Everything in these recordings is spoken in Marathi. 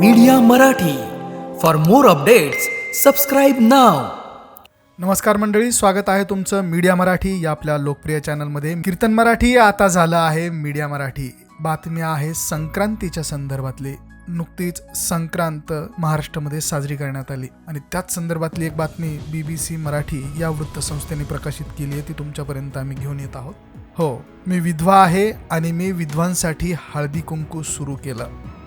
Media Marathi for more updates subscribe नाव नमस्कार मंडळी स्वागत आहे तुमचं मीडिया मराठी या आपल्या लोकप्रिय चॅनलमध्ये कीर्तन मराठी आता झालं आहे मीडिया मराठी बातम्या आहे संक्रांतीच्या संदर्भातली. नुकतीच संक्रांत महाराष्ट्रामध्ये साजरी करण्यात आली. आणि त्याच संदर्भातली एक बातमी बी बी सी मराठी या वृत्तसंस्थेने प्रकाशित केली आहे ती तुमच्यापर्यंत आम्ही घेऊन येत आहोत. हो मी विधवा आहे आणि मी विधवांसाठी हळदी कुंकू सुरू केलं.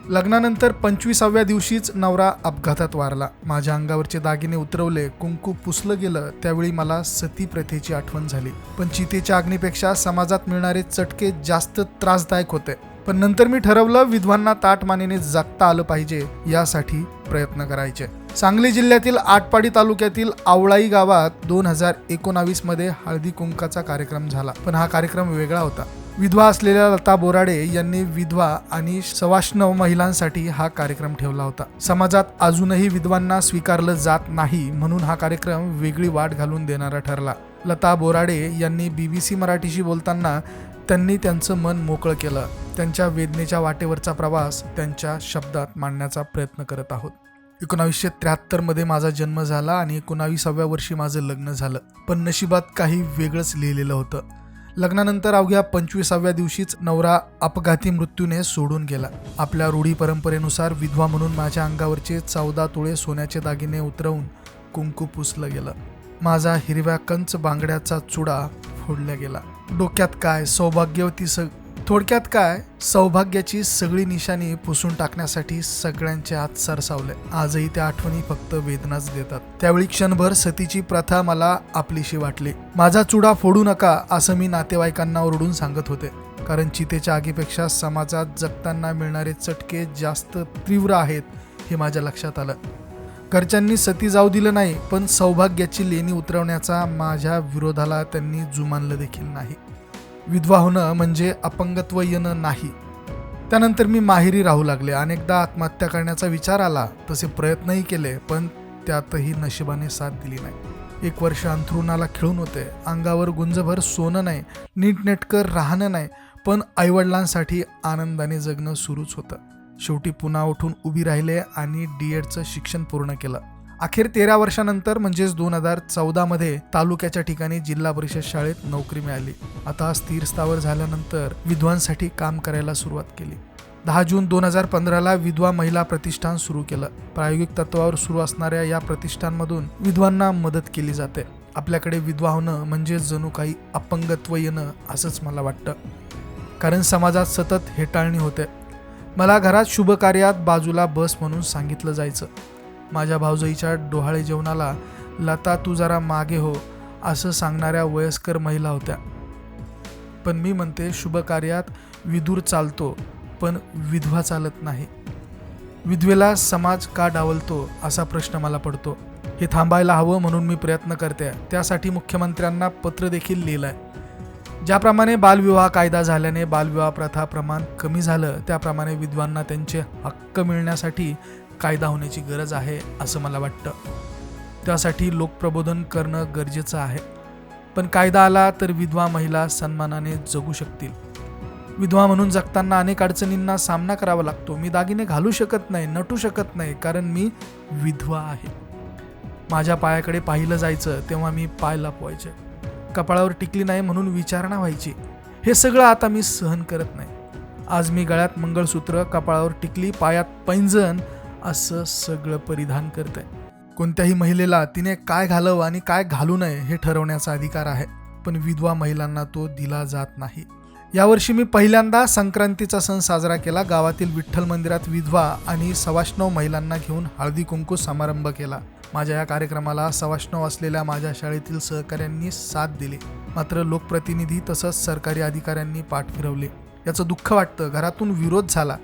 लग्नानंतर पंचवीसाव्या दिवशीच नवरा अपघातात वारला. माझ्या अंगावरचे दागिने उतरवले कुंकू पुसलं गेलं त्यावेळी मला सती प्रथेची आठवण झाली. पण चितेच्या अग्नीपेक्षा समाजात मिळणारे चटके जास्त त्रासदायक होते. पण नंतर मी ठरवलं विधवांना ताटमानेने जगता आलं पाहिजे यासाठी प्रयत्न करायचे. सांगली जिल्ह्यातील आटपाडी तालुक्यातील आवळाई गावात दोन हजार एकोणावीसमध्ये हळदी कुंकाचा कार्यक्रम झाला. पण हा कार्यक्रम वेगळा होता. विधवा असलेल्या लता बोराडे यांनी विधवा आणि सवाष्णव महिलांसाठी हा कार्यक्रम ठेवला होता. समाजात अजूनही विधवांना स्वीकारलं जात नाही म्हणून हा कार्यक्रम वेगळी वाट घालून देणारा ठरला. लता बोराडे यांनी बीबीसी मराठीशी बोलताना त्यांनी त्यांचं मन मोकळं केलं. त्यांच्या वेदनेच्या वाटेवरचा प्रवास त्यांच्या शब्दात मांडण्याचा प्रयत्न करत आहोत. एकोणावीसशे त्र्याहत्तरमध्ये माझा जन्म झाला आणि एकोणावीसाव्या वर्षी माझं लग्न झालं. पण नशिबात काही वेगळंच लिहिलेलं होतं. लग्नानंतर अवघ्या पंचवीसाव्या दिवशीच नवरा अपघाती मृत्यूने सोडून गेला. आपल्या रूढी परंपरेनुसार विधवा म्हणून माझ्या अंगावरचे चौदा तुळे सोन्याचे दागिने उतरवून कुंकू पुसलं गेलं. माझा हिरव्या कंच बांगड्याचा चुडा फोडला गेला. डोक्यात काय? सौभाग्यवती स थोडक्यात काय? सौभाग्याची सगळी निशाणी पुसून टाकण्यासाठी सगळ्यांचे हात सरसावले. आजही त्या आठवणी फक्त वेदनाच देतात. त्यावेळी क्षणभर सतीची प्रथा मला आपलीशी वाटली. माझा चुडा फोडू नका असं मी नातेवाईकांना ओरडून सांगत होते. कारण चितेच्या आगीपेक्षा समाजात जगताना मिळणारे चटके जास्त तीव्र आहेत हे माझ्या लक्षात आलं. घरच्यांनी सती जाऊ दिलं नाही पण सौभाग्याची लेणी उतरवण्याचा माझ्या विरोधाला त्यांनी जुमानलं देखील नाही. विधवा होणं म्हणजे अपंगत्व येणं नाही. त्यानंतर मी माहेरी राहू लागले. अनेकदा आत्महत्या करण्याचा विचार आला. तसे प्रयत्नही केले पण त्यातही नशिबाने साथ दिली नाही. एक वर्ष अंथरुणाला खिळून होते. अंगावर गुंजभर सोनं नाही नीटनेटकं राहणं नाही पण आईवडिलांसाठी आनंदाने जगणं सुरूच होतं. शेवटी पुन्हा उठून उभी राहिले आणि डी एडचं शिक्षण पूर्ण केलं. अखेर तेरा वर्षानंतर म्हणजेच दोन हजार चौदामध्ये तालुक्याच्या ठिकाणी जिल्हा परिषद शाळेत नोकरी मिळाली. आता स्थिर स्थावर झाल्यानंतर विधवांसाठी काम करायला सुरुवात केली. दहा जून दोन हजार पंधराला विधवा महिला प्रतिष्ठान सुरू केलं. प्रायोगिक तत्वावर सुरू असणाऱ्या या प्रतिष्ठानमधून विधवांना मदत केली जाते. आपल्याकडे विधवा होणं म्हणजे जणू काही अपंगत्व येणं असंच मला वाटतं. कारण समाजात सतत हेटाळणी होते. मला घरात शुभकार्यात बाजूला बस म्हणून सांगितलं जायचं. माझ्या भाऊजाईच्या डोहाळे जेवणाला लता तू जरा मागे हो असं सांगणाऱ्या वयस्कर महिला होत्या. पण मी म्हणते शुभकार्यात विदूर चालतो पण विधवा चालत नाही. विधवेला समाज का डावलतो असा प्रश्न मला पडतो. हे थांबायला हवं म्हणून मी प्रयत्न करते. त्यासाठी मुख्यमंत्र्यांना पत्र देखील लिहिलं आहे ज्याप्रमाणे बालविवाह कायदा झाल्याने बालविवाह प्रथा प्रमाण कमी झालं त्याप्रमाणे विधवांना त्यांचे हक्क मिळण्यासाठी कायदा होण्याची गरज आहे असं मला वाटतं. त्यासाठी लोकप्रबोधन करणं गरजेचं आहे. पण कायदा आला तर विधवा महिला सन्मानाने जगू शकतील. विधवा म्हणून जगताना अनेक अडचणींना सामना करावा लागतो. मी दागिने घालू शकत नाही नटू शकत नाही कारण मी विधवा आहे. माझ्या पायाकडे पाहिलं जायचं तेव्हा मी पाय लपवायचे. कपाळावर टिकली नाही म्हणून विचारणा व्हायची. हे सगळं आता मी सहन करत नाही. आज मी गळ्यात मंगळसूत्र कपाळावर टिकली पायात पैंजण असं सगळं परिधान करते कोणत्याही महिलेला तिने काय घालावं आणि काय घालू नये हे ठरवण्याचा अधिकार आहे पण विधवा महिलांना तो दिला जात नाही. यावर्षी मी पहिल्यांदा संक्रांतीचा सण साजरा केला. गावातील विठ्ठल मंदिरात विधवा आणि सवाष्णव महिलांना घेऊन हळदी कुंकू समारंभ केला. माझ्या या कार्यक्रमाला सवाष्णव असलेल्या माझ्या शाळेतील सहकाऱ्यांनी साथ दिली. मात्र लोकप्रतिनिधी तसंच सरकारी अधिकाऱ्यांनी पाठ फिरवले. याचं दुःख वाटतं घरातून विरोध झाला.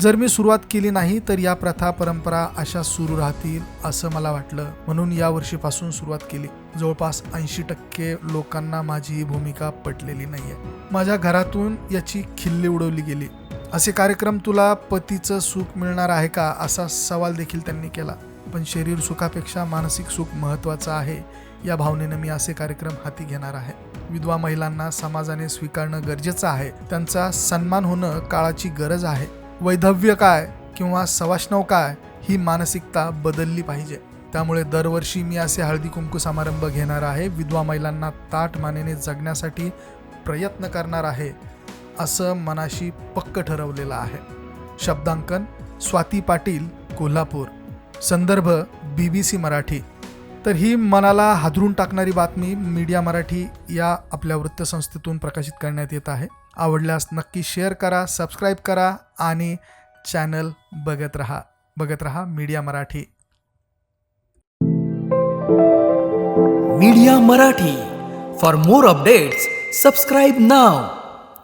जर मी सुरुवात केली नाही तर या प्रथा परंपरा अशा सुरू राहतील असं मला वाटलं. म्हणून या वर्षीपासून सुरुवात केली. जवळपास ऐंशी टक्के लोकांना माझी ही भूमिका पटलेली नाहीये. माझ्या घरातून याची खिल्ली उडवली गेली. असे कार्यक्रम तुला पतीचं सुख मिळणार आहे का असा सवाल देखील त्यांनी केला. पण शरीर सुखापेक्षा मानसिक सुख महत्त्वाचं आहे या भावनेनं मी असे कार्यक्रम हाती घेणार आहे. विधवा महिलांना समाजाने स्वीकारणं गरजेचं आहे. त्यांचा सन्मान होणं काळाची गरज आहे. वैधव्य काय किंवा सवाष्णव काय ही मानसिकता बदलली पाहिजे. त्यामुळे दरवर्षी मी असे हळदी कुंकू समारंभ घेणार आहे. विधवा महिलांना ताट मानेने जगण्यासाठी प्रयत्न करणार आहे असं मनाशी पक्क ठरवलेलं आहे. शब्दांकन स्वाती पाटील कोल्हापूर. संदर्भ बी बी सी मराठी. तर ही मनाला हादरून टाकणारी बातमी मीडिया मराठी या आपल्या वृत्तसंस्थेतून प्रकाशित करण्यात येत आहे. आवडल्यास नक्की शेअर करा सबस्क्राईब करा आणि चॅनल बघत रहा बघत रहा media Marathi media Marathi for more updates subscribe now